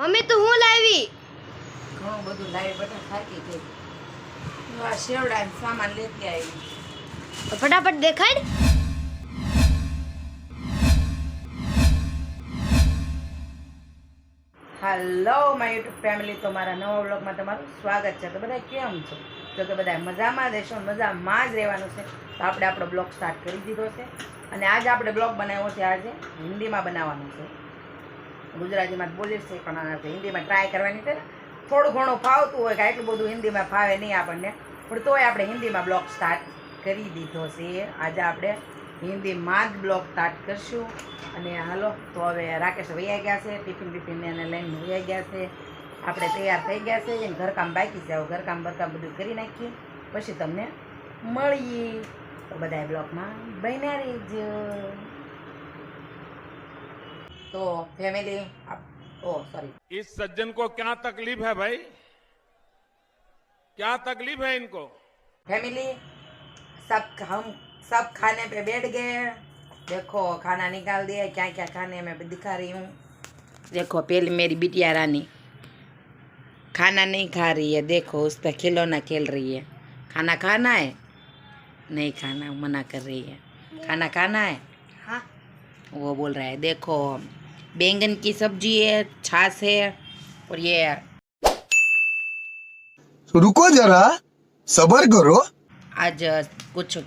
Mummy તું હું લાવી? ઘણું બધું લાવી બટા થાકી ગઈ આ શેવડા સામાન લેતી આવી. તો ફટાફટ દેખાડ. હાલો માય યુટ્યુબ ફેમિલી તો મારા નવા વ્લોગમાં તમારું સ્વાગત છે. તો બધા કેમ છો? જો કે બધા મજામાં રહેશો મજામાં જ રહેવાનું છે. તો આપણે આપણો બ્લોગ સ્ટાર્ટ કરી દીધો છે. અને આજે આપણે બ્લોગ બનાવ્યો છે આજે હિન્દીમાં બનાવવાનું છે. ગુજરાતીમાં બોલી છે, પણ હિન્દીમાં ટ્રાય કરવાની છે. થોડું ઘણું ફાવતું હોય કે એટલું બધું હિન્દીમાં ફાવે નહીં આપણને, પણ તોય આપણે હિન્દીમાં બ્લોગ સ્ટાર્ટ કરી દીધો છે. આજે આપણે હિન્દીમાં જ બ્લોગ સ્ટાર્ટ કરશું. અને હાલો, તો હવે રાકેશ વૈયા ગયા છે, ટિફિન બિફિન એને લઈને વૈયા ગયા છે. આપણે તૈયાર થઈ ગયા છે અને ઘરકામ બાકી છે. ઘરકામ બરકામ બધું કરી નાખીએ. પછી તમને મળીએ. તો બધા બ્લોગમાં બન્યા રહેજો. तो फैमिली अब ओ सॉरी इस सज्जन को क्या तकलीफ़ है भाई? क्या तकलीफ़ है इनको? फैमिली सब हम सब खाने पे बैठ गए। देखो खाना निकाल दिया क्या क्या खाने मैं दिखा रही हूँ। देखो पहले मेरी बिटिया रानी खाना नहीं खा रही है। देखो उस पर खिलौना खेल रही है। खाना खाना है? नहीं खाना मना कर रही है। खाना खाना है? हाँ। वो बोल रहा है देखो बैंगन की सब्ज़ी है छाछ है और ये है। रुको जरा सबर करो। आज कुछ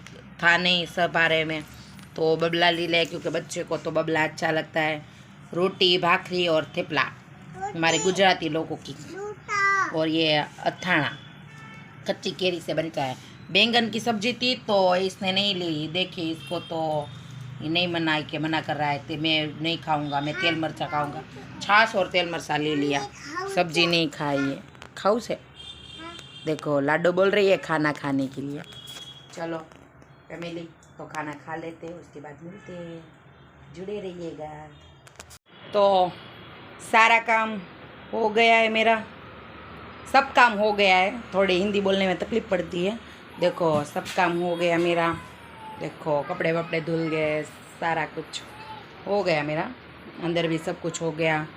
था नहीं सब बारे में तो बबला ले लिया क्योंकि बच्चे को तो बबला अच्छा लगता है। रोटी भाखरी और थेपला हमारे गुजराती लोगों की। और ये अथाना कच्ची केरी से बनता है बैंगन की सब्ज़ी थी तो इसने नहीं ली देखिए इसको तो नहीं मना के मना कर रहा है तो मैं नहीं खाऊँगा, मैं तेल मरचा खाऊँगा। छाछ और तेल मरचा ले लिया। सब्ज़ी नहीं खाई है। खाऊ से? देखो, लाडो बोल रही है खाना खाने के लिए। चलो, फैमिली तो खाना खा लेते हैं उसके बाद मिलते हैं। जुड़े रहिएगा। तो सारा काम हो गया है मेरा। सब काम हो गया है। थोड़ी हिंदी बोलने में तकलीफ़ पड़ती है। देखो, सब काम हो गया मेरा। देखो, कपड़े वपड़े धुल गए, सारा कुछ हो गया मेरा। अंदर भी सब कुछ हो गया।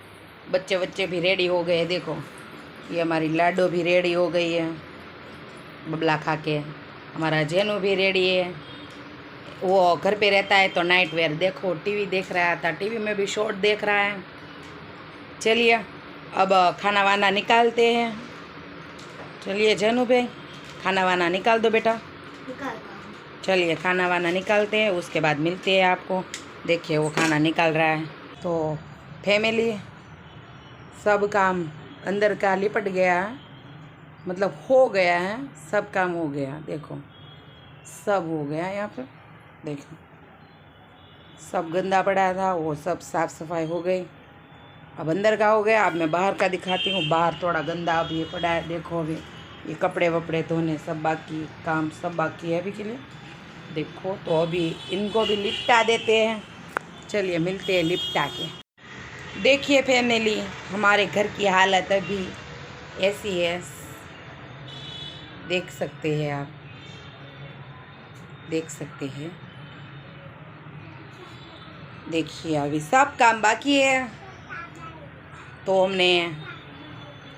बच्चे बच्चे भी रेडी हो गए, देखो। ये हमारी लाडो भी रेडी हो गई है। बबला खा के हमारा जेनू भी रेडी है। वो घर पे रहता है तो नाइट वेयर देखो टीवी देख रहा था। टीवी में भी शॉर्ट देख रहा है। चलिए, अब खाना वाना निकालते हैं। चलिए जेनू भाई खाना वाना निकाल दो बेटा। चलिए खाना वाना निकालते हैं, उसके बाद मिलते हैं आपको। देखिए, वो खाना निकाल रहा है। तो फैमिली, सब काम अंदर का लिपट गया मतलब हो गया है, सब काम हो गया। देखो, सब हो गया यहाँ पे। देखो, सब गंदा पड़ा था, वो सब साफ़ सफ़ाई हो गई। अब अंदर का हो गया, अब मैं बाहर का दिखाती हूँ। बाहर थोड़ा गंदा अभी पड़ा है, देखो अभी। ये कपड़े वपड़े धोने सब बाकी, काम सब बाकी है अभी के लिए। देखो तो अभी इनको भी लिपटा देते हैं। चलिए, मिलते हैं लिपटा के। देखिए फैमिली, हमारे घर की हालत अभी ऐसी है। देख सकते हैं आप। देख सकते हैं। देखिए, अभी सब काम बाकी है। तो हमने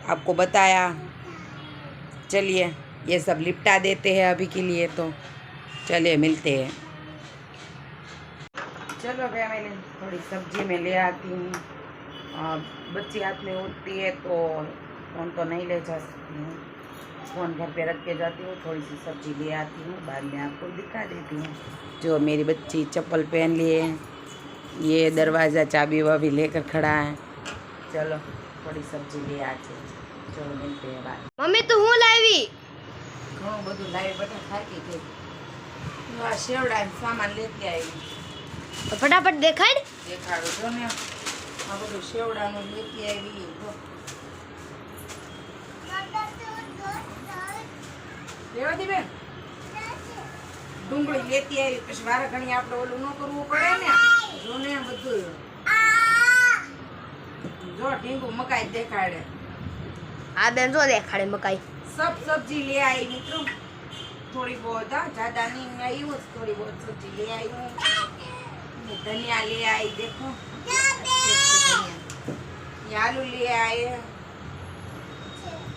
आपको बताया। चलिए, ये सब लिपटा देते हैं अभी के लिए तो। चलिए मिलते हैं चलो फैमिली थोड़ी सब्जी में ले आती हूँ आ, बच्ची हाथ में उठती है तो फ़ोन तो नहीं ले जा सकती हूँ फ़ोन घर पे रख के जाती हूँ थोड़ी सी सब्जी ले आती हूँ बाद में आपको दिखा देती हूँ जो मेरी बच्ची चप्पल पहन लिए है ये दरवाज़ा चाबी वाबी लेकर खड़ा है चलो थोड़ी सब्जी ले आती हूँ चलो मिलते हैं बाद મમ્મી તું હું લાવી ઘણું બધું લાવી બધા થાકી ગઈ હું આ શેવડા સામાન લેતી આવી. ફટાફટ દેખાડ. દેખાડો જો ને. લેતી આવી. ડુંગળી લેતી આવી. પછી વારે ઘણી આપણે ઓલું ન કરવું પડે ને. જો ને બધું. જો મકાઈ દેખાડે. આ બેન જો દેખાડે મકાઈ. સબ સબ્જી લે આવી મિત્રો. थोड़ी बहुत हाँ ज़्यादा नहीं मैं आई हूँ थोड़ी बहुत सब्जी ले आई हूँ धनिया ले आई देखो अच्छे अच्छे धनिया ये आलू लिए आए हैं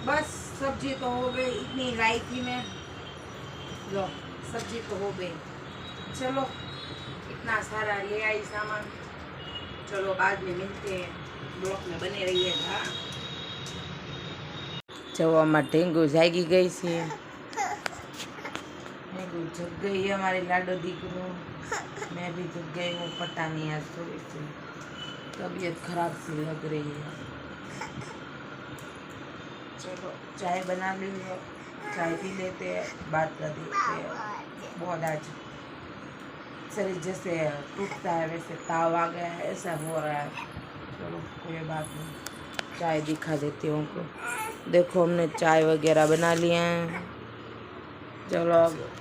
बस सब्जी तो हो गई इतनी लाई थी मैं लो सब्जी तो हो गई चलो इतना सारा ले आई सामान चलो बाद में मिलते हैं ब्लॉक में बने रहिए हाँ જવામાં ઢેંગુ જાગી ગઈ છે ढेंगू जग गई है हमारी लाडो दीकरो। मैं भी जग गई हूँ, पता नहीं आज थोड़ी सी तबीयत खराब सी लग रही है। चलो, चाय बना ली है चाय पी लेते हैं, बात कर देते हैं। बहुत आज शरीर जैसे टूटता है, वैसे ताव आ गया है, ऐसा हो रहा है। चलो, कोई बात नहीं। चाय दिखा देती हूँ उनको। देखो, हमने चाय वगैरह बना लिए हैं। चलो, अब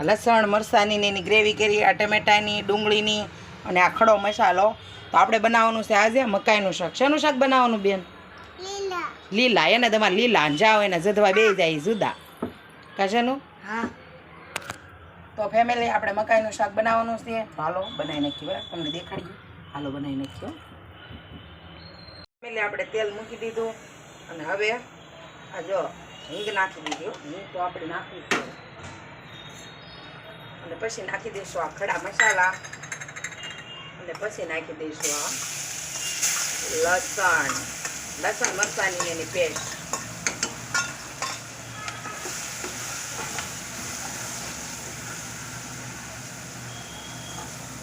લસણ મરસાની એની ગ્રેવી કરી આ ટમેટાની ડુંગળીની અને આ ખડો મસાલો. તો આપણે બનાવવાનું છે આજે મકાઈનું શાક. શેનું શાક બનાવવાનું બેન? લીલા. એને તમારે લીલા ને જાઓ એને જધવા બે જાય જુદા. કાશાનું હા. તો ફેમિલી આપણે મકાઈનું શાક બનાવવાનું છે. હાલો બનાવી નાખ્યું બરાબર તમને દેખાડીએ. હાલો બનાવી નાખ્યો ફેમિલી આપણે તેલ મૂકી દીધું. અને હવે આ જો હિંગ નાખી દીધું હિંગ તો આપણે નાખવી દીધું પડે. અને પછી નાખી દઈશું આ ખડા મસાલા. અને પછી નાખી દઈશું આ લસણ. લસણ મરચાની એની પેસ્ટ.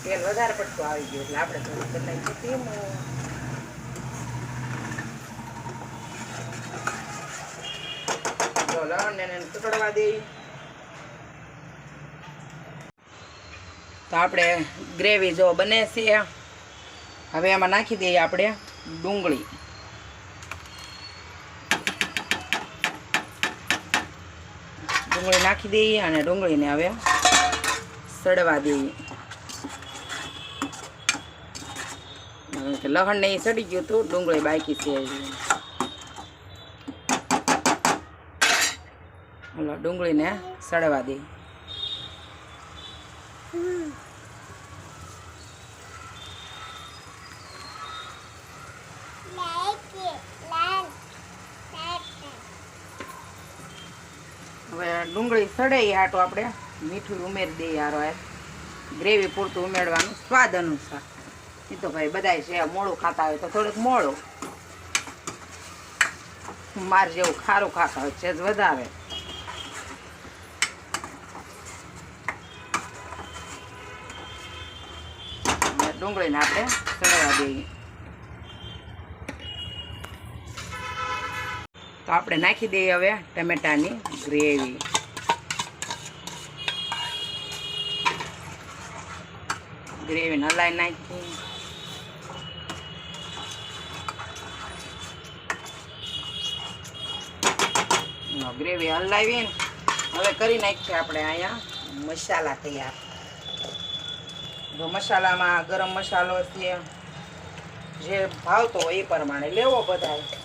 તેલ વધારે પડતું આવી ગયું એટલે આપણે થોડું કરી નાખીએ જો લવણ એને તકડવા દઈ. તો આપણે ગ્રેવી જો બને છે હવે એમાં નાખી દઈએ આપણે ડુંગળી. ડુંગળી નાખી દઈએ અને ડુંગળીને હવે સડવા દઈએ. લહણ ને સડી ગયું હતું, ડુંગળી બાકી છે. ડુંગળીને સડવા દે હવે ડુંગળી સડે એ આપણે મીઠું ઉમેરી દઈએ હારો ગ્રેવી પૂરતું ઉમેરવાનું સ્વાદ અનુસાર. એ તો ભાઈ બધાય છે મોળું ખાતા હોય તો થોડુંક મોળું. માર જેવું ખારું ખાતા હોય છે જ વધારે. ડુંગળીને આપણે સડવા દઈએ. તો આપણે નાખી દઈએ હવે ટમેટાની ગ્રેવી. ગ્રેવી હલાવી નાખી. ગ્રેવી હલાવીને હવે કરી નાખીએ આપણે અહીંયા મસાલા તૈયાર. જો મસાલામાં ગરમ મસાલો છે, જે ભાવતો હોય એ પ્રમાણે. લેવો બધાય.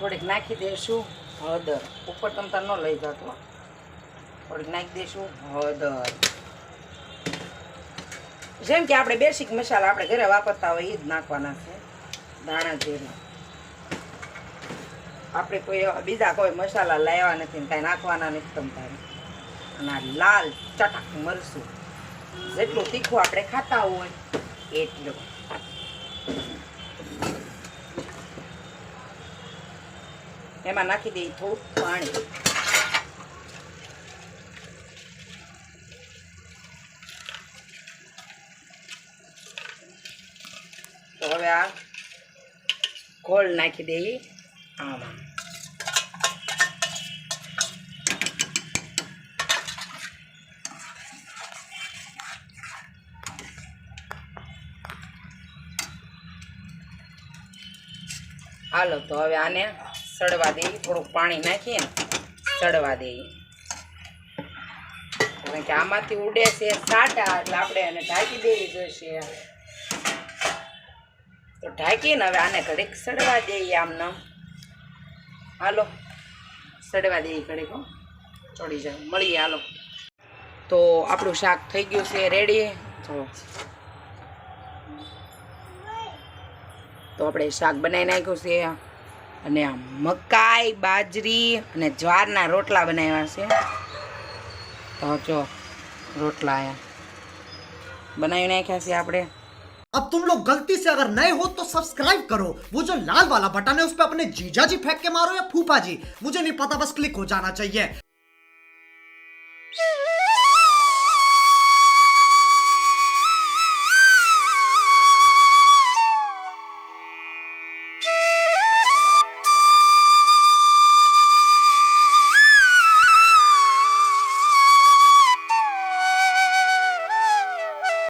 થોડીક નાખી દઈશું હળદર. ઉપર તમતા ન લઈ જતો થોડીક નાખી દઈશું હળદર. જેમ કે આપણે બેસિક મસાલા આપણે ઘરે વાપરતા હોય એ જ નાખવાના છે. દાણા જીરું આપણે કોઈ બીજા કોઈ મસાલા લાવ્યા નથી કાંઈ નાખવાના નથી તારે. અને લાલ ચટાક મરસું જેટલું તીખું આપણે ખાતા હોય એટલું. એમાં નાખી દઈએ થોડુંક પાણી. તો હવે આ ગોળ નાખી દઈએ આમાં. હાલો, તો હવે આને સડવા દઈએ થોડુંક પાણી નાખીએ ને સડવા દઈએ કારણ કે આમાંથી ઉડે છે સાટા, એટલે આપણે એને ઢાંકી દેવી જોઈશે. તો ઢાંકીને હવે આને ઘડીક સડવા દઈએ આમને હાલો, સડવા દઈએ ઘડીક ચડી જાય મળીએ, હાલો. તો આપણું શાક થઈ ગયું છે રેડી. તો તો આપણે શાક બનાવી નાખ્યું છે. અને આ મકાઈ બાજરી અને જ્વારના રોટલા બનાવ્યા છે તો જો રોટલા આયા બનાવી નાખ્યા છે આપણે अब तुम लोग गलती से अगर नए हो तो सब्सक्राइब करो वो जो लाल वाला बटन है उस पर अपने जीजा जी फेंक के मारो या फूफा जी मुझे नहीं पता बस क्लिक हो जाना चाहिए